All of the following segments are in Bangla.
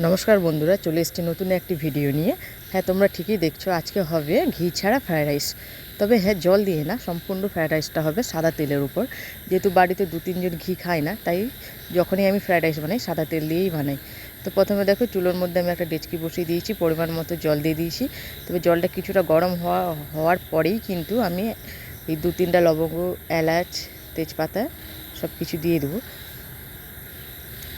নমস্কার বন্ধুরা, চলে এসেছি নতুন একটি ভিডিও নিয়ে। হ্যাঁ তোমরা ঠিকই দেখছ, আজকে হবে ঘি ছাড়া ফ্রায়েড রাইস তবে হ্যাঁ জল দিয়ে না, সম্পূর্ণ ফ্রায়েড রাইসটা হবে সাদা তেলের উপর। যেহেতু বাড়িতে দু তিনজন ঘি খায় না, তাই যখনই আমি ফ্রায়েড রাইস বানাই, সাদা তেল দিয়েই বানাই। তো প্রথমে দেখো, চুলোর মধ্যে আমি একটা ডেচকি বসিয়ে দিয়েছি, পরিমাণ মতো জল দিয়ে দিয়েছি। তবে জলটা কিছুটা গরম হওয়া, হওয়ার পরেই কিন্তু আমি এই দু তিনটা লবঙ্গ, এলাচ, তেজপাতা সব কিছু দিয়ে দেবো।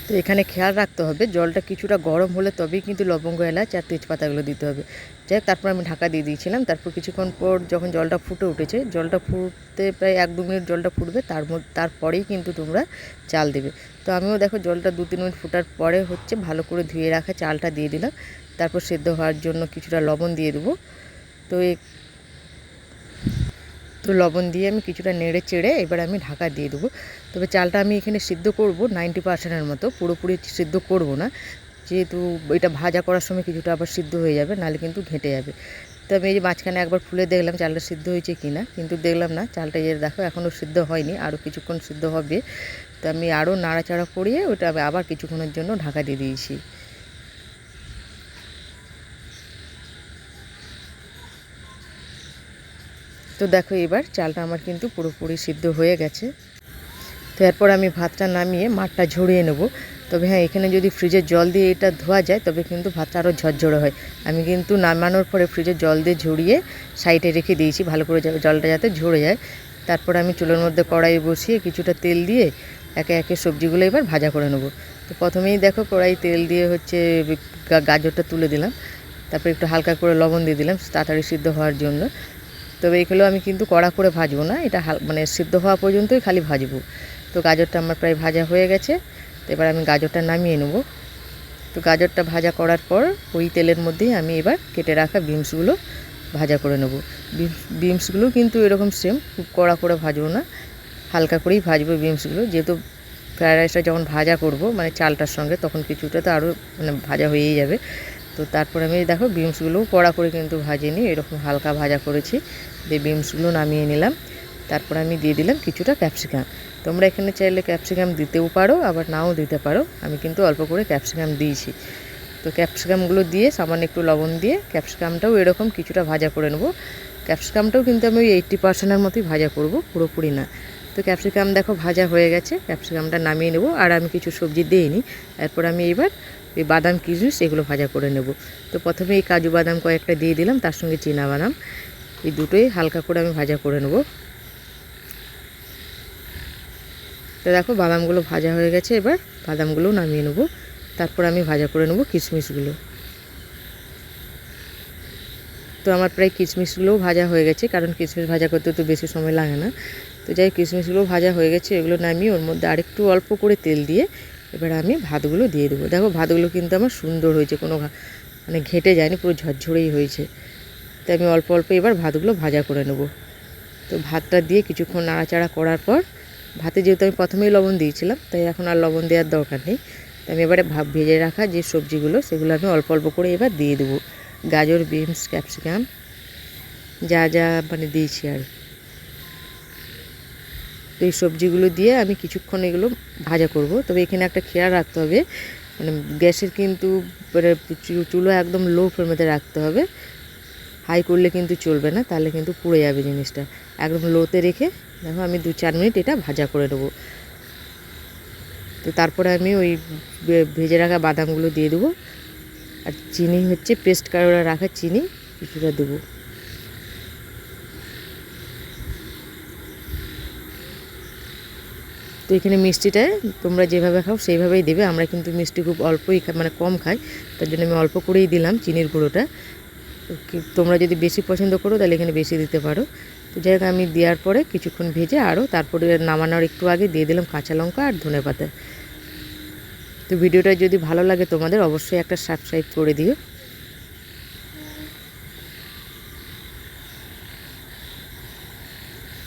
তো এখানে খেয়াল রাখতে হবে, জলটা কিছুটা গরম হলে তবেই কিন্তু লবঙ্গ, এলাচ আর তেজপাতাগুলো দিতে হবে। যাই তারপর আমি ঢাকা দিয়ে দিয়েছিলাম, তারপর কিছুক্ষণ পর যখন জলটা ফুটে উঠেছে, জলটা ফুটতে প্রায় এক দু মিনিট জলটা ফুটবে, তার মধ্যে, তারপরেই কিন্তু তোমরা চাল দেবে। তো আমিও দেখো জলটা দু তিন মিনিট ফোটার পরে হচ্ছে ভালো করে ধুয়ে রাখা চালটা দিয়ে দিলাম, তারপর সেদ্ধ হওয়ার জন্য কিছুটা লবণ দিয়ে দেবো। তো তো লবণ দিয়ে আমি কিছুটা নেড়ে চেড়ে এবার আমি ঢাকা দিয়ে দেবো। তবে চালটা আমি এখানে সিদ্ধ করব নাইনটি পার্সেন্টের মতো, পুরোপুরি সিদ্ধ করব না। যেহেতু এটা ভাজা করার সময় কিছুটা আবার সিদ্ধ হয়ে যাবে, নাহলে কিন্তু ঘেঁটে যাবে। তো আমি এই যে মাঝখানে একবার ফুলে দেখলাম চালটা সিদ্ধ হয়েছে কি না কিন্তু দেখলাম না, চালটা এর দেখো এখনও সিদ্ধ হয়নি, আরও কিছুক্ষণ সিদ্ধ হবে। তো আমি আরও নাড়াচাড়া করিয়ে ওটা আবার কিছুক্ষণের জন্য ঢাকা দিয়ে দিয়েছি। তো দেখো এবার চালটা আমার কিন্তু পুরোপুরি সিদ্ধ হয়ে গেছে। তো এরপর আমি ভাতটা নামিয়ে মাঠটা ঝরিয়ে নেব। তবে হ্যাঁ এখানে যদি ফ্রিজের জল দিয়ে এটা ধোয়া যায়, তবে কিন্তু ভাতটা আরও ঝরঝরে হয়। আমি কিন্তু নামানোর পরে ফ্রিজের জল দিয়ে ঝরিয়ে সাইডে রেখে দিয়েছি, ভালো করে জলটা যাতে ঝরে যায়। তারপর আমি চুলোর মধ্যে কড়াই বসিয়ে কিছুটা তেল দিয়ে একে একে সবজিগুলো এবার ভাজা করে নেব। তো প্রথমেই দেখো কড়াই তেল দিয়ে হচ্ছে গাজরটা তুলে দিলাম। তারপর একটু হালকা করে লবণ দিয়ে দিলাম, তাড়াতাড়ি সিদ্ধ হওয়ার জন্য। তবে এগুলো আমি কিন্তু কড়া করে ভাজবো না, এটা মানে সিদ্ধ হওয়া পর্যন্তই খালি ভাজবো। তো গাজরটা আমার প্রায় ভাজা হয়ে গেছে, তো এবার আমি গাজরটা নামিয়ে নেব। তো গাজরটা ভাজা করার পর ওই তেলের মধ্যেই আমি এবার কেটে রাখা বিনসগুলো ভাজা করে নেব। বিনসগুলো কিন্তু এরকম সেম খুব কড়া করে ভাজবো না, হালকা করেই ভাজবো বিনসগুলো। যেহেতু ফ্রায়েড রাইসটা যখন ভাজা করব মানে চালটার সঙ্গে, তখন কিছুটা তো আরও মানে ভাজা হয়েই যাবে। তো তারপর আমি দেখো বিনসগুলোও কড়া করে কিন্তু ভাজিনি এরকম হালকা ভাজা করেছি। দিয়ে বিনসগুলো নামিয়ে নিলাম। তারপর আমি দিয়ে দিলাম কিছুটা ক্যাপসিকাম। তোমরা এখানে চাইলে ক্যাপসিকাম দিতেও পারো, আবার নাও দিতে পারো। আমি কিন্তু অল্প করে ক্যাপসিকাম দিয়েছি। তো ক্যাপসিকামগুলো দিয়ে সামান্য একটু লবণ দিয়ে ক্যাপসিকামটাও এরকম কিছুটা ভাজা করে নেব। ক্যাপসিকামটাও কিন্তু আমি ওই এইট্টি পার্সেন্টের মতোই ভাজা করব, পুরোপুরি না। তো ক্যাপসিকাম দেখো ভাজা হয়ে গেছে, ক্যাপসিকামটা নামিয়ে নেব। আর আমি কিছু সবজি দিইনি। এরপর আমি এবার এই বাদাম কিশমিশ এগুলো ভাজা করে নেব। তো প্রথমে এই কাজু বাদাম কয়েকটা দিয়ে দিলাম, তার সঙ্গে চীনা বাদাম। এই দুটোই হালকা করে আমি ভাজা করে নেব। তো দেখো বাদামগুলো ভাজা হয়ে গেছে, এবার বাদামগুলো নামিয়ে নেব। তারপর আমি ভাজা করে নেব কিশমিশগুলো তো আমার প্রায় কিশমিশগুলোও ভাজা হয়ে গেছে, কারণ কিশমিশ ভাজা করতে তো বেশি সময় লাগে না। তো যাই কিশমিশগুলো ভাজা হয়ে গেছে, এগুলো নামিয়ে ওর মধ্যে আরেকটু অল্প করে তেল দিয়ে এবার আমি ভাতগুলো দিয়ে দেবো। দেখো, ভাতগুলো কিন্তু আমার সুন্দর হয়েছে, কোনো মানে ঘেটে যায়নি, পুরো ঝরঝরেই হয়েছে। তো আমি অল্প অল্প এবার ভাতগুলো ভাজা করে নেব। তো ভাতটা দিয়ে কিছুক্ষণ নাড়াচাড়া করার পর, ভাতে যেহেতু আমি প্রথমেই লবণ দিয়েছিলাম, তাই এখন আর লবণ দেওয়ার দরকার নেই। তো আমি এবারে ভাব ভেজে রাখা যে সবজিগুলো, সেগুলো আমি অল্প অল্প করে এবার দিয়ে দেবো। গাজর, বিনস, ক্যাপসিকাম, যা যা মানে দিয়েছি আর তো এই সবজিগুলো দিয়ে আমি কিছুক্ষণ এগুলো ভাজা করব। তবে এখানে একটা খেয়াল রাখতে হবে মানে গ্যাসের কিন্তু মানে চুলো একদম লো ফ্লেমেতে রাখতে হবে। হাই করলে কিন্তু চলবে না, তাহলে কিন্তু পুড়ে যাবে জিনিসটা। একদম লোতে রেখে দেখো আমি দু চার মিনিট এটা ভাজা করে নেব। তো তারপরে আমি ওই ভেজে রাখা বাদামগুলো দিয়ে দেবো। আর চিনি হচ্ছে, পেস্ট করে রাখা চিনি কিছুটা দেবো। তো এখানে মিষ্টিটা তোমরা যেভাবে খাও সেইভাবেই দেবে। আমরা কিন্তু মিষ্টি খুব অল্পই মানে কম খাই। তার জন্য আমি অল্প করেই দিলাম চিনির গুঁড়োটা। তোমরা যদি বেশি পছন্দ করো তাহলে এখানে বেশি দিতে পারো। তো যাই আমি দেওয়ার পরে কিছুক্ষণ ভেজে আরও তারপরে নামানোর একটু আগে দিয়ে দিলাম কাঁচা লঙ্কা আর ধনে পাতা। তো ভিডিওটা যদি ভালো লাগে তোমাদের অবশ্যই একটা সাবস্ক্রাইব করে দিও।